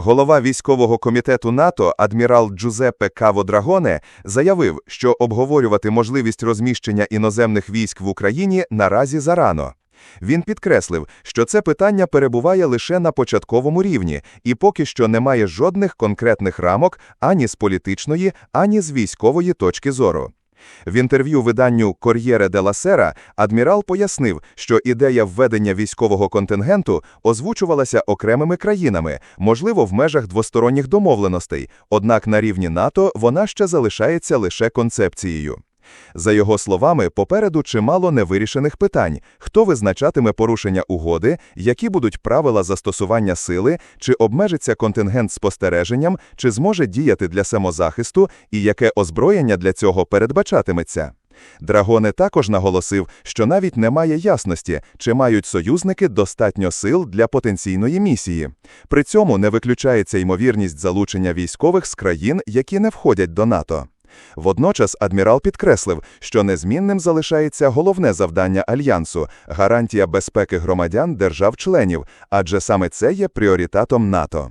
Голова військового комітету НАТО адмірал Джузеппе Каво Драгоне заявив, що обговорювати можливість розміщення іноземних військ в Україні наразі зарано. Він підкреслив, що це питання перебуває лише на початковому рівні і поки що немає жодних конкретних рамок ані з політичної, ані з військової точки зору. В інтерв'ю виданню «Кор'єре де ла Сера» адмірал пояснив, що ідея введення військового контингенту озвучувалася окремими країнами, можливо, в межах двосторонніх домовленостей, однак на рівні НАТО вона ще залишається лише концепцією. За його словами, попереду чимало невирішених питань. Хто визначатиме порушення угоди, які будуть правила застосування сили, чи обмежиться контингент спостереженням, чи зможе діяти для самозахисту, і яке озброєння для цього передбачатиметься. Драгоне також наголосив, що навіть немає ясності, чи мають союзники достатньо сил для потенційної місії. При цьому не виключається ймовірність залучення військових з країн, які не входять до НАТО. Водночас адмірал підкреслив, що незмінним залишається головне завдання альянсу гарантія безпеки громадян держав-членів, адже саме це є пріоритетом НАТО.